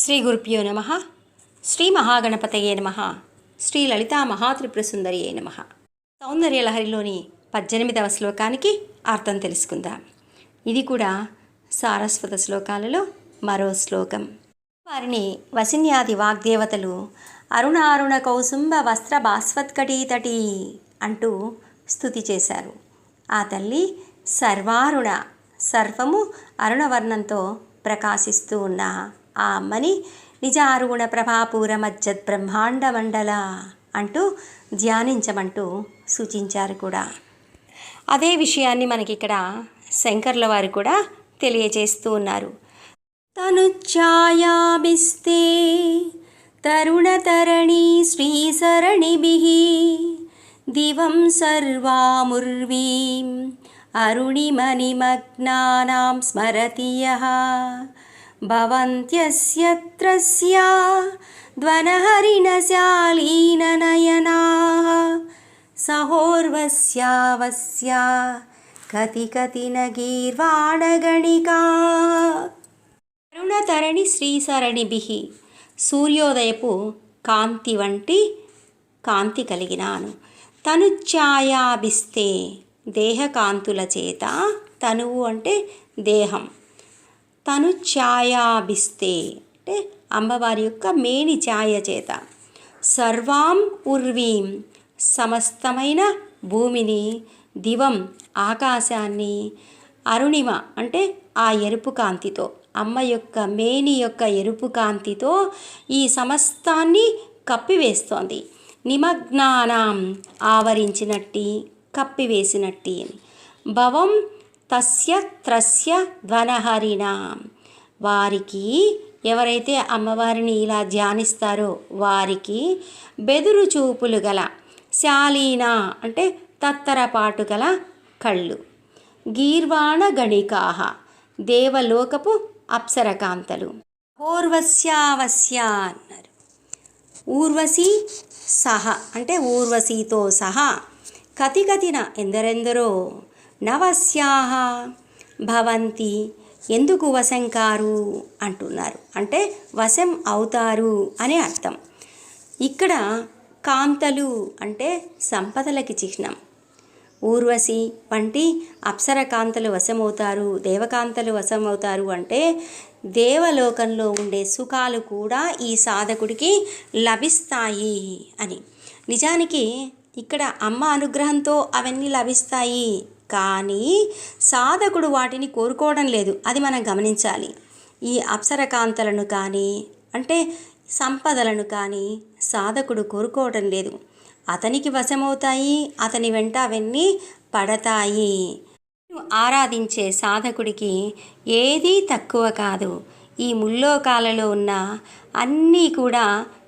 శ్రీ గురుప్యో నమ. శ్రీ మహాగణపతయే నమ. శ్రీ లలితా మహాత్రిపురసుందరియే నమ. సౌందర్యలహరిలోని పద్దెనిమిదవ శ్లోకానికి అర్థం తెలుసుకుందాం. ఇది కూడా సారస్వత శ్లోకాలలో మరో శ్లోకం. వారిని వసిన్యాది వాగ్దేవతలు అరుణారుణ కౌసుంబ వస్త్ర భాస్వత్కటీతటి అంటూ స్థుతి చేశారు. ఆ తల్లి సర్వారుణ సర్వము అరుణవర్ణంతో ప్రకాశిస్తూ ఉన్న. ఆ అమ్మని నిజారుణ ప్రభాపూర మజ్జత్ బ్రహ్మాండ మండల అంటూ ధ్యానించమంటూ సూచించారు కూడా. అదే విషయాన్ని మనకి ఇక్కడ శంకర్ల వారు కూడా తెలియజేస్తూ ఉన్నారు. తను ఛాయాభిస్తే తరుణతరణి శ్రీసరణిభిः దివం సర్వాముర్వీం అరుణిమణిమగ్నానాం స్మరతీయ యः భవంత్యస్యత్రస్యా ధ్వనహరిణశాలీననయనాः సహోర్వస్యావస్యా కతి కతి నగీర్వాణగణికా అరుణతరణి శ్రీసరణిభి సూర్యోదయపు కాంతి వంటి కాంతి కలిగినాను తను ఛాయాభిస్తే దేహకాంతుల చేత తనువు అంటే దేహం। తను ఛాయాభిస్తే అంటే అమ్మవారి యొక్క మేని ఛాయ చేత సర్వాం ఉర్వీం సమస్తమైన భూమిని దివం ఆకాశాన్ని అరుణిమ అంటే ఆ ఎరుపు కాంతితో అమ్మ యొక్క మేని యొక్క ఎరుపు కాంతితో ఈ సమస్తాన్ని కప్పివేస్తోంది. నిమగ్నానాం ఆవరించినట్టి కప్పివేసినట్టి. భవం తస్య త్రస్య ధ్వనహరిణాం. వారికి ఎవరైతే అమ్మవారిని ఇలా ధ్యానిస్తారో వారికి బెదురు చూపులు గల శాలీన అంటే తత్తరపాటు గల కళ్ళు. గీర్వాణ గణికాహ దేవలోకపు అప్సరకాంతలు. ఓర్వశ్యావస్య అన్నారు. ఊర్వశి సహ అంటే ఊర్వశితో సహా కతి కతిన ఎందరెందరో నవస్యాహ భవంతి. ఎందుకు వశం కారు అంటున్నారు. అంటే వశం అవుతారు అని అర్థం. ఇక్కడ కాంతలు అంటే సంపదలకి చిహ్నం. ఊర్వశి వంటి అప్సర కాంతలు వశమవుతారు దేవకాంతలు వశమవుతారు అంటే దేవలోకంలో ఉండే సుఖాలు కూడా ఈ సాధకుడికి లభిస్తాయి అని. నిజానికి ఇక్కడ అమ్మ అనుగ్రహంతో అవన్నీ లభిస్తాయి. కానీ సాధకుడు వాటిని కోరుకోవడం లేదు. అది మనం గమనించాలి. ఈ అప్సరకాంతలను కానీ అంటే సంపదలను కానీ సాధకుడు కోరుకోవడం లేదు. అతనికి వశమవుతాయి అతని వెంట అవన్నీ పడతాయి. ఆరాధించే సాధకుడికి ఏదీ తక్కువ కాదు. ఈ ముల్లోకాలలో ఉన్న అన్నీ కూడా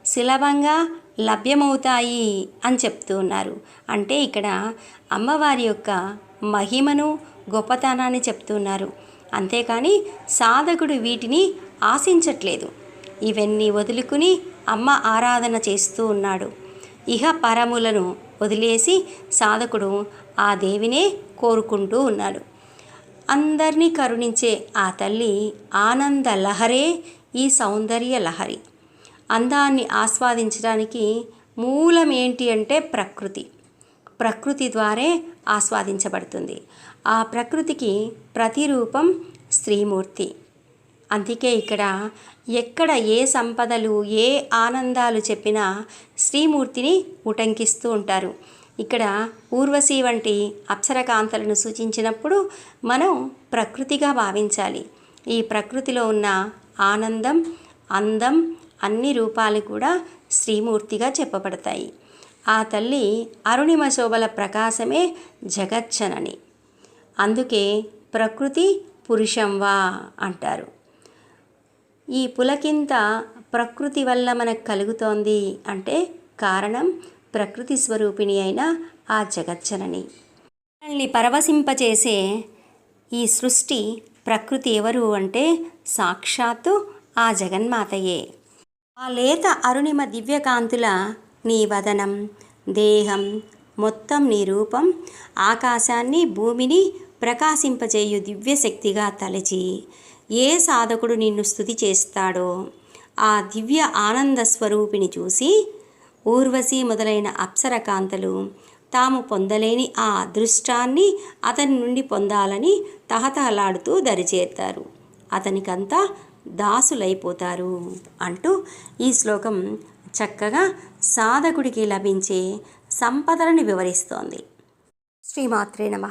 సులభంగా లభ్యమవుతాయి అని చెప్తూ ఉన్నారు. అంటే ఇక్కడ అమ్మవారి యొక్క మహిమను గొప్పతనాన్ని చెప్తున్నారు. అంతేకాని సాధకుడు వీటిని ఆశించట్లేదు. ఇవన్నీ వదులుకుని అమ్మ ఆరాధన చేస్తూ ఉన్నాడు. ఇహ పరములను వదిలేసి సాధకుడు ఆ దేవినే కోరుకుంటూ ఉన్నాడు. అందరినీ కరుణించే ఆ తల్లి ఆనంద లహరే ఈ సౌందర్య లహరి. అందాన్ని ఆస్వాదించడానికి మూలం ఏంటి అంటే ప్రకృతి. ప్రకృతి ద్వారే ఆస్వాదించబడుతుంది. ఆ ప్రకృతికి ప్రతిరూపం స్త్రీమూర్తి. అందుకే ఇక్కడ ఎక్కడ ఏ సంపదలు ఏ ఆనందాలు చెప్పినా శ్రీమూర్తిని ఉటంకిస్తూ ఉంటారు. ఇక్కడ ఊర్వశి వంటి అప్సరకాంతలను సూచించినప్పుడు మనం ప్రకృతిగా భావించాలి. ఈ ప్రకృతిలో ఉన్న ఆనందం అందం అన్ని రూపాలు కూడా శ్రీమూర్తిగా చెప్పబడతాయి. ఆ తల్లి అరుణిమ శోభల ప్రకాశమే జగచ్చనని. అందుకే ప్రకృతి పురుషం వా అంటారు. ఈ పులకింత ప్రకృతి వల్ల మనకు కలుగుతోంది అంటే కారణం ప్రకృతి స్వరూపిణి అయిన ఆ జగచ్చనని. మనల్ని పరవశింపచేసే ఈ సృష్టి ప్రకృతి ఎవరు అంటే సాక్షాత్తు ఆ జగన్మాతయే. ఆ లేత అరుణిమ దివ్యకాంతుల నీ వదనం. దేహం మొత్తం నీ రూపం. ఆకాశాన్ని భూమిని ప్రకాశింపజేయు దివ్యశక్తిగా తలచి ఏ సాధకుడు నిన్ను స్థుతి చేస్తాడో ఆ దివ్య ఆనంద స్వరూపిణి చూసి ఊర్వశి మొదలైన అప్సరకాంతలు తాము పొందలేని ఆ అదృష్టాన్ని అతని నుండి పొందాలని తహతహలాడుతూ దరిచేరుతారు. అతనికంతా దాసులైపోతారు అంటూ ఈ శ్లోకం చక్కగా సాధకుడికి లభించే సంపదలను వివరిస్తోంది. శ్రీమాత్రే నమ.